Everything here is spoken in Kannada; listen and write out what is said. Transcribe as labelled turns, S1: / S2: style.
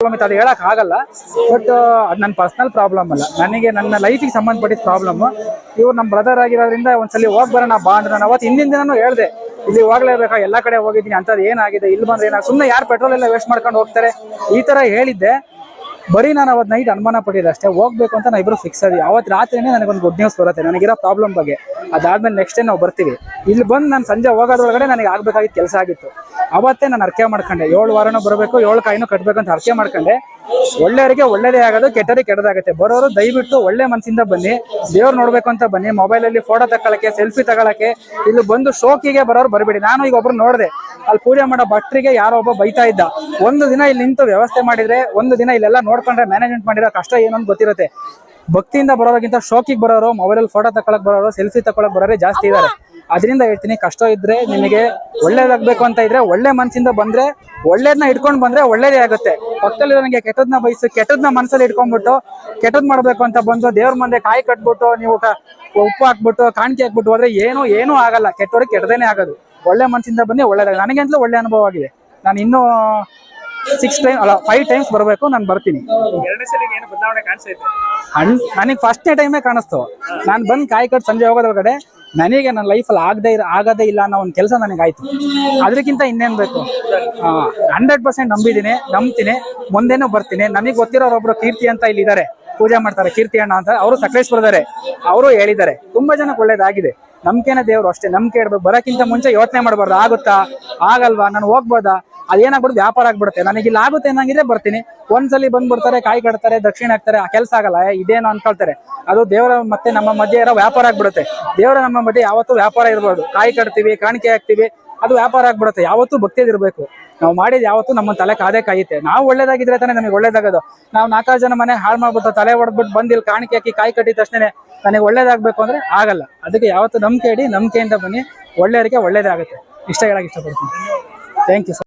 S1: ಪ್ರಾಬ್ಲಮ್ ಇತ್ತು. ಅದು ಹೇಳಕ್ ಆಗಲ್ಲ. ಬಟ್ ಅದು ನನ್ನ ಪರ್ಸನಲ್ ಪ್ರಾಬ್ಲಮ್ ಅಲ್ಲ. ನನಗೆ ನನ್ನ ಲೈಫಿಗೆ ಸಂಬಂಧಪಟ್ಟಿದ್ದ ಪ್ರಾಬ್ಲಮ್ ಇವ್ರು ನಮ್ಮ ಬ್ರದರ್ ಆಗಿರೋದ್ರಿಂದ ಒಂದ್ಸಲಿ ಹೋಗಿ ಬರೋಣ, ಬಾ ಅಂದ್ರೆ ನಾನು ಅವತ್ತು ಹಿಂದಿನ ದಿನನೂ ಹೇಳ್ದೆ. ಇಲ್ಲಿ ಹೋಗ್ಲೇಬೇಕಾ ಎಲ್ಲ ಕಡೆ ಹೋಗಿದ್ದೀನಿ. ಅಂತದ್ದು ಏನಾಗಿದೆ? ಇಲ್ಲಿ ಬಂದ್ರೆ ಏನಾಗ ಸುಮ್ಮನೆ ಯಾರು ಪೆಟ್ರೋಲ್ ಎಲ್ಲ ವೇಸ್ಟ್ ಮಾಡ್ಕೊಂಡು ಹೋಗ್ತಾರೆ? ಈ ತರ ಹೇಳಿದ್ದೆ. ಬರೀ ನಾನು ಅವತ್ತು ನೈಟ್ ಅನುಮಾನ ಪಟ್ಟಿದ್ದೆ ಅಷ್ಟೇ. ಹೋಗ್ಬೇಕು ಅಂತ ನಾವು ಇಬ್ಬರು ಫಿಕ್ಸ್ ಆದ್ವಿ. ಅವತ್ತು ರಾತ್ರಿನೇ ನನಗೊಂದು ಗುಡ್ ನ್ಯೂಸ್ ಬರುತ್ತೆ. ನನಗಿರೋ ಪ್ರಾಬ್ಲಮ್ ಬಗ್ಗೆ. ಅದಾದ್ಮೇಲೆ ನೆಕ್ಸ್ಟ್ ಡೇ ನಾವು ಬರ್ತೀವಿ. ಇಲ್ಲಿ ಬಂದು ನಾನು ಸಂಜೆ ಹೋಗೋದ್ರೊಳಗಡೆ ನನಗೆ ಆಗಬೇಕಾಗಿತ್ತು ಕೆಲಸ ಆಗಿತ್ತು. ಅವತ್ತೇ ನಾನು ಅರ್ಕೆ ಮಾಡ್ಕೊಂಡೆ. ಏಳು ವಾರನೂ ಬರಬೇಕು, ಏಳು ಕಾಯಿನೂ ಕಟ್ಟಬೇಕು ಅಂತ ಅರ್ಕೆ ಮಾಡ್ಕೊಂಡೆ. ಒಳ್ಳೆಯವರಿಗೆ ಒಳ್ಳೇದೇ ಆಗೋದು ಕೆಟ್ಟರಿಗೆ ಕೆಟ್ಟದಾಗುತ್ತೆ. ಬರೋರು ದಯವಿಟ್ಟು ಒಳ್ಳೆ ಮನಸ್ಸಿಂದ ಬನ್ನಿ. ದೇವ್ರು ನೋಡ್ಬೇಕು ಅಂತ ಬನ್ನಿ. ಮೊಬೈಲಲ್ಲಿ ಫೋಟೋ ತಗೊಳಕ್ಕೆ ಸೆಲ್ಫಿ ತಗೊಳಕ್ಕೆ. ಇಲ್ಲಿ ಬಂದು ಶೋಕಿಗೆ ಬರೋರು ಬರಬೇಡಿ. ನಾನು ಈಗ ಒಬ್ರು ನೋಡಿದೆ. ಅಲ್ಲಿ ಪೂಜೆ ಮಾಡೋ ಭಟ್ರಿಗೆ ಯಾರೋ ಒಬ್ಬ ಬೈತಾ ಇದ್ದ. ಒಂದು ದಿನ ಇಲ್ಲಿ ನಿಂತು ವ್ಯವಸ್ಥೆ ಮಾಡಿದ್ರೆ, ಒಂದು ದಿನ ಇಲ್ಲೆಲ್ಲ ನೋಡ್ಕೊಂಡ್ರೆ ಮ್ಯಾನೇಜ್ಮೆಂಟ್ ಮಾಡಿರೋ ಕಷ್ಟ ಏನೋ ಗೊತ್ತಿರುತ್ತೆ. ಭಕ್ತಿಯಿಂದ ಬರೋದಕ್ಕಿಂತ ಶೋಕಿಗೆ ಬರೋರು ಮೊಬೈಲಲ್ಲಿ ಫೋಟೋ ತಕೊಳಕ್ ಬರೋರು ಸೆಲ್ಫಿ ತಕೊಳಕ್ ಬರೋರೇ ಜಾಸ್ತಿ ಇದ್ದಾರೆ ಅದರಿಂದ ಹೇಳ್ತೀನಿ, ಕಷ್ಟ ಇದ್ರೆ ನಿಮಗೆ ಒಳ್ಳೇದಾಗಬೇಕು ಅಂತ ಇದ್ರೆ ಒಳ್ಳೆ ಮನಸ್ಸಿಂದ ಬಂದ್ರೆ ಒಳ್ಳೇದನ್ನ ಇಟ್ಕೊಂಡು ಬಂದ್ರೆ ಒಳ್ಳೇದೇ ಆಗುತ್ತೆ. ಪಕ್ಕದಲ್ಲಿ ನನಗೆ ಕೆಟ್ಟದನ್ನ ಬಯಸು, ಕೆಟ್ಟದ್ನ ಮನಸ್ಸಲ್ಲಿ ಇಟ್ಕೊಂಡ್ಬಿಟ್ಟು ಕೆಟ್ಟದ್ ಮಾಡಬೇಕು ಅಂತ ಬಂದು ದೇವ್ರ ಮುಂದೆ ಕಾಯಿ ಕಟ್ಬಿಟ್ಟು, ನೀವು ಉಪ್ಪು ಹಾಕ್ಬಿಟ್ಟು, ಕಾಣಿಕೆ ಹಾಕ್ಬಿಟ್ಟು ಹೋದ್ರೆ ಏನು, ಏನೂ ಆಗಲ್ಲ. ಕೆಟ್ಟವ್ರಿಗೆ ಕೆಟ್ಟದೇನೆ ಆಗೋದು. ಒಳ್ಳೆ ಮನಸ್ಸಿಂದ ಬನ್ನಿ, ಒಳ್ಳೇದಾಗ ನನಗಂತಲೂ ಒಳ್ಳೆ ಅನುಭವ ಆಗಿದೆ. ನಾನು ಇನ್ನೂ ಸಿಕ್ಸ್ ಟೈಮ್ ಅಲ್ಲ ಫೈವ್ ಟೈಮ್ಸ್ ಬರಬೇಕು ನಾನು ಬರ್ತೀನಿ. ನನಗೆ ಫಸ್ಟ್ನೇ ಟೈಮೇ ಕಾಣಿಸ್ತು. ನಾನು ಬಂದು ಕಾಯಿ ಕಟ್ ಸಂಜೆ ಹೋಗೋದ್ರೊಳಗಡೆ ನನಗೆ ನನ್ನ ಲೈಫಲ್ಲಿ ಆಗದೆ ಇರ ಆಗದೇ ಇಲ್ಲ ಅನ್ನೋ ಒಂದು ಕೆಲಸ ನನಗಾಯ್ತು. ಅದಕ್ಕಿಂತ ಇನ್ನೇನು ಬೇಕು? ಹಂಡ್ರೆಡ್ ಪರ್ಸೆಂಟ್ ನಂಬಿದ್ದೀನಿ ನಂಬ್ತೀನಿ ಮುಂದೆನೂ ಬರ್ತೀನಿ. ನನಗೆ ಗೊತ್ತಿರೋರೊಬ್ರು ಕೀರ್ತಿ ಅಂತ ಇಲ್ಲಿ ಇದ್ದಾರೆ ಪೂಜೆ ಮಾಡ್ತಾರೆ, ಕೀರ್ತಿ ಅಣ್ಣ ಅಂತ ಅವರು ಸಕಲೇಶ್ವರದಾರೆ ಅವರು ಹೇಳಿದ್ದಾರೆ. ತುಂಬಾ ಜನಕ್ಕೆ ಒಳ್ಳೇದಾಗಿದೆ. ನಮ್ಕೇನ ದೇವರು ಅಷ್ಟೇ. ನಂಬಿಕೆ ಇಡ್ಬೇಕು. ಬರೋಕ್ಕಿಂತ ಮುಂಚೆ ಯೋಚನೆ ಮಾಡಬಾರ್ದು. ಆಗುತ್ತಾ? ಆಗಲ್ವಾ? ನಾನು ಹೋಗ್ಬೋದಾ? ಅದೇನಾಗ್ಬಿಡುತ್ತೆ ವ್ಯಾಪಾರ ಆಗ್ಬಿಡುತ್ತೆ. ನನಗೆ ಇಲ್ಲಿ ಆಗುತ್ತೆ ಅನ್ನಂಗಿದ್ರೆ ಬರ್ತೀನಿ. ಒಂದ್ಸಲಿ ಬಂದ್ಬಿಡ್ತಾರೆ, ಕಾಯಿ ಕಟ್ತಾರೆ, ದಕ್ಷಿಣ ಹಾಕ್ತಾರೆ. ಆ ಕೆಲಸ ಆಗಲ್ಲ. ಇದೇನು ಅನ್ಕೊಳ್ತಾರೆ. ಅದು ದೇವರ ಮತ್ತೆ ನಮ್ಮ ಮಧ್ಯೆ ಇರೋ ವ್ಯಾಪಾರ ಆಗ್ಬಿಡುತ್ತೆ. ದೇವರ ನಮ್ಮ ಮಧ್ಯೆ ಯಾವತ್ತೂ ವ್ಯಾಪಾರ ಇರ್ಬೋದು ಕಾಯಿ ಕಟ್ತೀವಿ, ಕಾಣಿಕೆ ಹಾಕ್ತಿವಿ. ಅದು ವ್ಯಾಪಾರ ಆಗ್ಬಿಡುತ್ತೆ. ಯಾವತ್ತೂ ಭಕ್ತಿಯದಿರ್ಬೇಕು ನಾವು ಮಾಡಿದ ಯಾವತ್ತೂ ನಮ್ಮ ತಲೆ ಕಾದೇ ಕಾಯುತ್ತೆ. ನಾವು ಒಳ್ಳೇದಾಗಿದ್ರೆ ತಾನೇ ನಮಗೆ ಒಳ್ಳೇದಾಗೋದು. ನಾವು ನಾಲ್ಕಾರು ಜನ ಮನೆ ಹಾಳು ಮಾಡ್ಬಿಟ್ಟು ತಲೆ ಹೊಡೆದ್ಬಿಟ್ಟು ಬಂದು ಇಲ್ಲಿ ಕಾಣಿಕೆ ಹಾಕಿ ಕಾಯಿ ಕಟ್ಟಿದ ತಕ್ಷಣ ನನಗೆ ಒಳ್ಳೇದಾಗಬೇಕು ಅಂದ್ರೆ ಆಗಲ್ಲ. ಅದಕ್ಕೆ ಯಾವತ್ತೂ ನಂಬಿಕೆ ಇಡಿ, ನಂಬಿಕೆಯಿಂದ ಬನ್ನಿ. ಒಳ್ಳೆಯವರಿಗೆ ಒಳ್ಳೇದೇ ಆಗುತ್ತೆ. ಇಷ್ಟ ಹೇಳಕ್ ಇಷ್ಟಪಡ್ತೀನಿ. Thank you